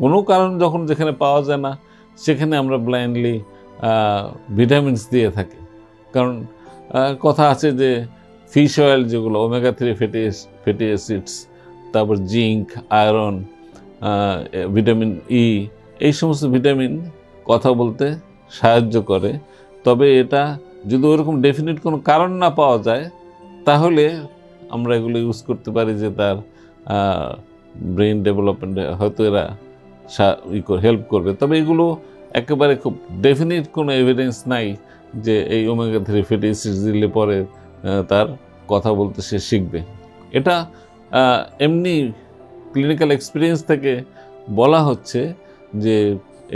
কোনো কারণ যখন যেখানে পাওয়া যায় না, সেখানে আমরা ব্লাইন্ডলি ভিটামিনস দিয়ে থাকি। কারণ কথা আছে যে ফিশ অয়েল যেগুলো omega three fatty fatty acids তারপর জিঙ্ক আয়রন ভিটামিন ই এই সমস্ত ভিটামিন কথা বলতে সাহায্য করে। তবে এটা যদি ওরকম ডেফিনিট কোনো কারণ না পাওয়া যায়, তাহলে আমরা এগুলো ইউজ করতে পারি যে তার ব্রেন ডেভেলপমেন্টে হয়তো এরা হেল্প করবে। তবে এগুলো একেবারে খুব ডেফিনিট কোনো এভিডেন্স নাই যে এই ওমেগা থ্রি ফ্যাটি অ্যাসিডস দিলে পরে তার কথা বলতে সে শিখবে। এটা এমনি ক্লিনিক্যাল এক্সপিরিয়েন্স থেকে বলা হচ্ছে যে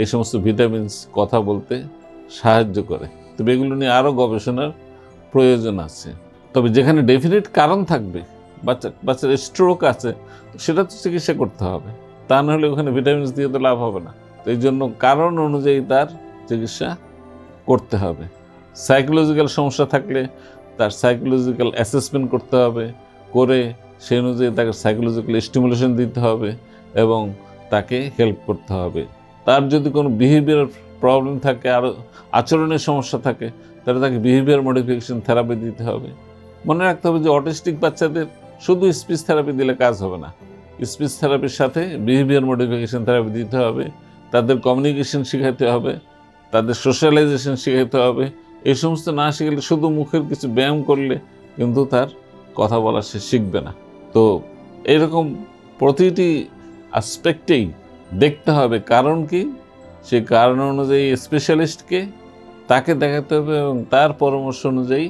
এই সমস্ত ভিটামিনস কথা বলতে সাহায্য করে। তবে এগুলো নিয়ে আরও গবেষণার প্রয়োজন আছে। তবে যেখানে ডেফিনিট কারণ থাকবে, বাচ্চা, বাচ্চার স্ট্রোক আছে, সেটা তো চিকিৎসা করতে হবে। তা না হলে ওখানে ভিটামিনস দিয়ে তো লাভ হবে না। তো এই জন্য কারণ অনুযায়ী তার চিকিৎসা করতে হবে। সাইকোলজিক্যাল সমস্যা থাকলে তার সাইকোলজিক্যাল অ্যাসেসমেন্ট করতে হবে, করে সেই অনুযায়ী তাকে সাইকোলজিক্যাল স্টিমুলেশন দিতে হবে এবং তাকে হেল্প করতে হবে। তার যদি কোনো বিহেভিয়ার প্রবলেম থাকে, আর আচরণের সমস্যা থাকে, তাহলে তাকে বিহেভিয়ার মডিফিকেশন থেরাপি দিতে হবে। মনে রাখতে হবে যে অটিস্টিক বাচ্চাদের শুধু স্পিচ থেরাপি দিলে কাজ হবে না। স্পিচ থেরাপির সাথে বিহেভিয়ার মডিফিকেশন থেরাপি দিতে হবে, তাদের কমিউনিকেশন শেখাতে হবে, তাদের সোশ্যালাইজেশন শেখাতে হবে। এই সমস্ত না শিখলে শুধু মুখের কিছু ব্যায়াম করলে কিন্তু তার কথা বলা সে শিখবে না। তো এরকম প্রতিটি আসপেক্টেই দেখতে হবে কারণ কি সেই কারণ অনুযায়ী স্পেশালিস্টকে তাকে দেখাতে হবে এবং তার পরামর্শ অনুযায়ী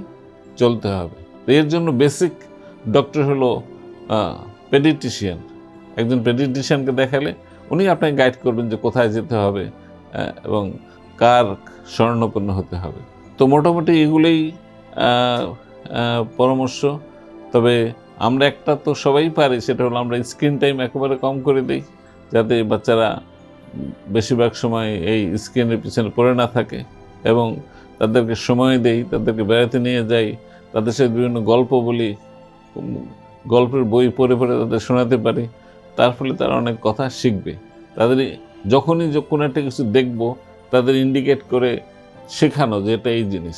চলতে হবে। এর জন্য বেসিক ডক্টর হলো পেডিটিশিয়ান একজন পেডিটিশিয়ানকে দেখালে উনি আপনাকে গাইড করবেন যে কোথায় যেতে হবে এবং কার স্বর্ণপূর্ণ হতে হবে। তো মোটামুটি এগুলোই পরামর্শ। তবে আমরা একটা তো সবাই পারি, সেটা হলো আমরা স্ক্রিন টাইম একেবারে কম করে দিই, যাতে বাচ্চারা বেশিরভাগ সময় এই স্ক্রিনের পিছনে পড়ে না থাকে এবং তাদেরকে সময় দেই, তাদেরকে বেড়াতে নিয়ে যাই, তাদের সাথে বিভিন্ন গল্প বলি, গল্পের বই পড়ে পড়ে তাদের শোনাতে পারি। তার ফলে তারা অনেক কথা শিখবে। তাদের যখনই কোনো একটা কিছু দেখব, তাদের ইন্ডিকেট করে শেখানো যে এটা এই জিনিস।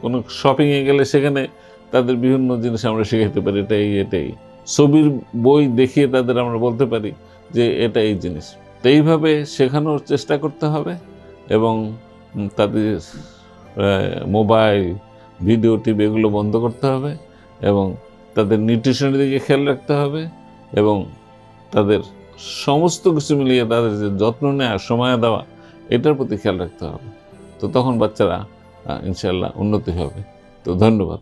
কোনো শপিংয়ে গেলে সেখানে তাদের বিভিন্ন জিনিস আমরা শেখাতে পারি, এটা এই এটাই ছবির বই দেখিয়ে তাদের আমরা বলতে পারি যে এটা এই জিনিস। তো এইভাবে শেখানোর চেষ্টা করতে হবে এবং তাদের মোবাইল, ভিডিও, টিভি এগুলো বন্ধ করতে হবে এবং তাদের নিউট্রিশনের দিকে খেয়াল রাখতে হবে এবং তাদের সমস্ত কিছু মিলিয়ে তাদের যে যত্ন নেওয়া সময় দেওয়া, এটার প্রতি খেয়াল রাখতে হবে। তো তখন বাচ্চারা ইনশাল্লাহ উন্নতি হবে। তো ধন্যবাদ।